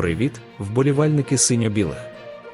Привіт, вболівальники синьо-білих.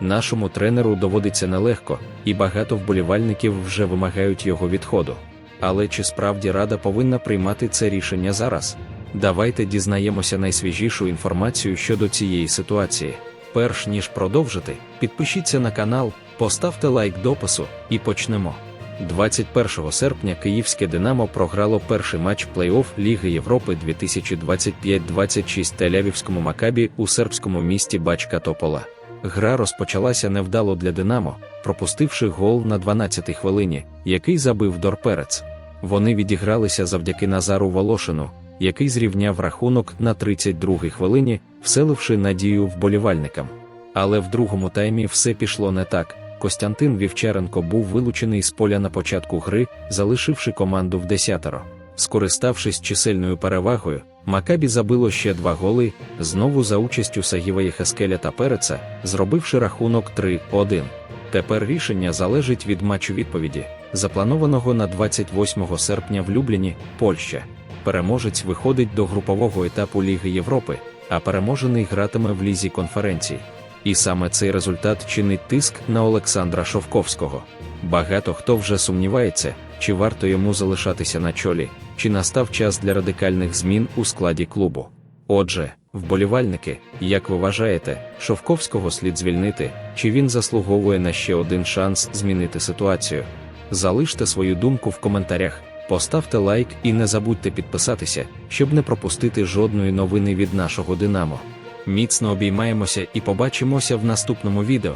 Нашому тренеру доводиться нелегко, і багато вболівальників вже вимагають його відходу. Але чи справді рада повинна приймати це рішення зараз? Давайте дізнаємося найсвіжішу інформацію щодо цієї ситуації. Перш ніж продовжити, підпишіться на канал, поставте лайк допису і почнемо. 21 серпня київське Динамо програло перший матч плей-офф Ліги Європи 2025-26 Телявівському Макабі у сербському місті Бачка Топола. Гра розпочалася невдало для Динамо, пропустивши гол на 12-й хвилині, який забив Дорперець. Вони відігралися завдяки Назару Волошину, який зрівняв рахунок на 32-й хвилині, вселивши надію вболівальникам. Але в другому таймі все пішло не так. Костянтин Вівчаренко був вилучений з поля на початку гри, залишивши команду в десятеро. Скориставшись чисельною перевагою, Макабі забило ще два голи, знову за участю Сагіва Єхескеля та Переца, зробивши рахунок 3-1. Тепер рішення залежить від матчу відповіді, запланованого на 28 серпня в Любліні, Польща. Переможець виходить до групового етапу Ліги Європи, а переможений гратиме в лізі конференцій. І саме цей результат чинить тиск на Олександра Шовковського. Багато хто вже сумнівається, чи варто йому залишатися на чолі, чи настав час для радикальних змін у складі клубу. Отже, вболівальники, як ви вважаєте, Шовковського слід звільнити, чи він заслуговує на ще один шанс змінити ситуацію? Залиште свою думку в коментарях, поставте лайк і не забудьте підписатися, щоб не пропустити жодної новини від нашого Динамо. Міцно обіймаємося і побачимося в наступному відео.